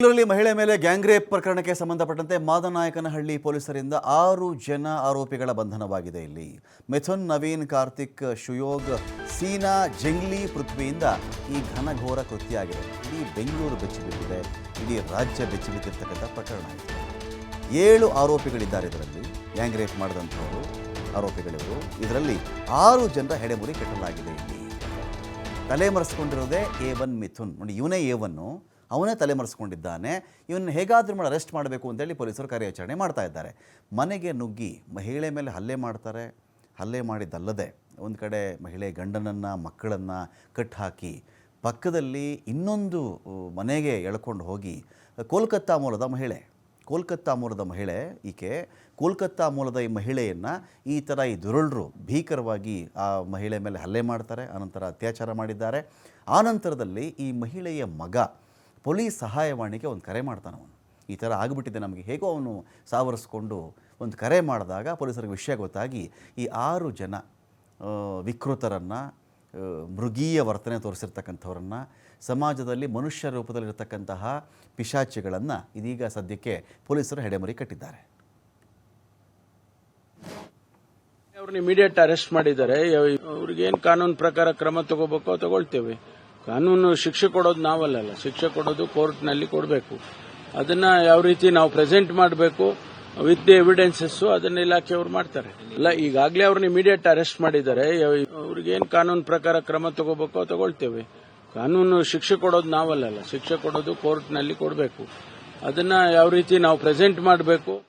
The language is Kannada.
ಬೆಂಗಳೂರಲ್ಲಿ ಮಹಿಳೆ ಮೇಲೆ ಗ್ಯಾಂಗ್ ರೇಪ್ ಪ್ರಕರಣಕ್ಕೆ ಸಂಬಂಧಪಟ್ಟಂತೆ ಮಾದನಾಯಕನಹಳ್ಳಿ ಪೊಲೀಸರಿಂದ ಆರು ಜನ ಆರೋಪಿಗಳ ಬಂಧನವಾಗಿದೆ ಇಲ್ಲಿ. ಮಿಥುನ್, ನವೀನ್, ಕಾರ್ತಿಕ್ ಶುಯೋಗ್ ಸೀನಾ, ಜಂಗ್ಲಿ ಪೃಥ್ವಿಯಿಂದ ಈ ಘನಘೋರ ಕೃತ್ಯ ಆಗಿದೆ ಇಡೀ ಬೆಂಗಳೂರು ಬೆಚ್ಚಿಬಿದ್ದಿದೆ ಇಡೀ ರಾಜ್ಯ ಬೆಚ್ಚಿಬಿದ್ದಿರ್ತಕ್ಕಂಥ ಪ್ರಕರಣ ಇದು. ಏಳು ಆರೋಪಿಗಳಿದ್ದಾರೆ ಇದರಲ್ಲಿ. ಗ್ಯಾಂಗ್ ರೇಪ್ ಮಾಡಿದಂಥವರು, ಆರೋಪಿಗಳಿವರು. ಇದರಲ್ಲಿ ಆರು ಜನರ ಹೆಡೆಮುರಿ ಕಟ್ಟಲಾಗಿದೆ ಇಲ್ಲಿ. ತಲೆಮರೆಸ್ಕೊಂಡಿರೋದೇ ಎ ಒನ್ ಮಿಥುನ್. ನೋಡಿ, ಇವನೇ ಎ ಒನ್ನು. ಅವನೇ ತಲೆಮರೆಸ್ಕೊಂಡಿದ್ದಾನೆ. ಇವನ್ನ ಹೇಗಾದರೂ ಮಾಡಿ ಅರೆಸ್ಟ್ ಮಾಡಬೇಕು ಅಂತೇಳಿ ಪೊಲೀಸರು ಕಾರ್ಯಾಚರಣೆ ಮಾಡ್ತಾ ಇದ್ದಾರೆ. ಮನೆಗೆ ನುಗ್ಗಿ ಮಹಿಳೆ ಮೇಲೆ ಹಲ್ಲೆ ಮಾಡ್ತಾರೆ. ಹಲ್ಲೆ ಮಾಡಿದ್ದಲ್ಲದೆ ಒಂದು ಕಡೆ ಮಹಿಳೆ ಗಂಡನನ್ನು, ಮಕ್ಕಳನ್ನು ಕಟ್ಟಾಕಿ ಪಕ್ಕದಲ್ಲಿ ಇನ್ನೊಂದು ಮನೆಗೆ ಎಳ್ಕೊಂಡು ಹೋಗಿ ಕೋಲ್ಕತ್ತಾ ಮೂಲದ ಮಹಿಳೆ. ಕೋಲ್ಕತ್ತಾ ಮೂಲದ ಮಹಿಳೆ ಈಕೆ. ಕೋಲ್ಕತ್ತಾ ಮೂಲದ ಈ ಮಹಿಳೆಯನ್ನು ಈ ಥರ ಈ ದುರುಳರು ಭೀಕರವಾಗಿ ಆ ಮಹಿಳೆ ಮೇಲೆ ಹಲ್ಲೆ ಮಾಡ್ತಾರೆ. ಆನಂತರ ಅತ್ಯಾಚಾರ ಮಾಡಿದ್ದಾರೆ. ಆನಂತರದಲ್ಲಿ ಈ ಮಹಿಳೆಯ ಮಗ ಪೊಲೀಸ್ ಸಹಾಯವಾಣಿಗೆ ಒಂದು ಕರೆ ಮಾಡ್ತಾನೆ ಅವನು. ಈ ಥರ ಆಗಿಬಿಟ್ಟಿದೆ ನಮಗೆ. ಹೇಗೋ ಅವನು ಸಾವರಿಸ್ಕೊಂಡು ಒಂದು ಕರೆ ಮಾಡಿದಾಗ ಪೊಲೀಸರಿಗೆ ವಿಷಯ ಗೊತ್ತಾಗಿ ಈ ಆರು ಜನ ವಿಕೃತರನ್ನು ಮೃಗೀಯ ವರ್ತನೆ ತೋರಿಸಿರ್ತಕ್ಕಂಥವ್ರನ್ನು, ಸಮಾಜದಲ್ಲಿ ಮನುಷ್ಯ ರೂಪದಲ್ಲಿರ್ತಕ್ಕಂತಹ ಪಿಶಾಚಿಗಳನ್ನು ಇದೀಗ ಸದ್ಯಕ್ಕೆ ಪೊಲೀಸರು ಹೆಡೆಮರಿ ಕಟ್ಟಿದ್ದಾರೆ. ಅವ್ರನ್ನ ಇಮಿಡಿಯೇಟ್ ಅರೆಸ್ಟ್ ಮಾಡಿದ್ದಾರೆ. ಅವ್ರಿಗೆ ಏನ್ ಕಾನೂನು ಪ್ರಕಾರ ಕ್ರಮ ತಗೋಬೇಕೋ ತಗೊಳ್ತೇವೆ. ಕಾನೂನು ಶಿಕ್ಷೆ ಕೊಡೋದು ನಾವಲ್ಲಲ್ಲ. ಶಿಕ್ಷೆ ಕೊಡೋದು ಕೋರ್ಟ್ನಲ್ಲಿ ಕೊಡಬೇಕು. ಅದನ್ನ ಯಾವ ರೀತಿ ನಾವು ಪ್ರೆಸೆಂಟ್ ಮಾಡಬೇಕು ವಿತ್ ದಿ ಎವಿಡೆನ್ಸಸ್ ಅದನ್ನ ಇಲಾಖೆಯವರು ಮಾಡ್ತಾರೆ. ಅಲ್ಲ, ಈಗಾಗಲೇ ಅವ್ರನ್ನ ಇಮಿಡಿಯೇಟ್ ಅರೆಸ್ಟ್ ಮಾಡಿದ್ದಾರೆ. ಅವ್ರಿಗೆ ಏನ್ ಕಾನೂನು ಪ್ರಕಾರ ಕ್ರಮ ತಗೋಬೇಕೋ ತಗೊಳ್ತೇವೆ. ಕಾನೂನು ಶಿಕ್ಷೆ ಕೊಡೋದು ನಾವಲ್ಲಲ್ಲ. ಶಿಕ್ಷೆ ಕೊಡೋದು ಕೋರ್ಟ್ನಲ್ಲಿ ಕೊಡಬೇಕು. ಅದನ್ನ ಯಾವ ರೀತಿ ನಾವು ಪ್ರೆಸೆಂಟ್ ಮಾಡಬೇಕು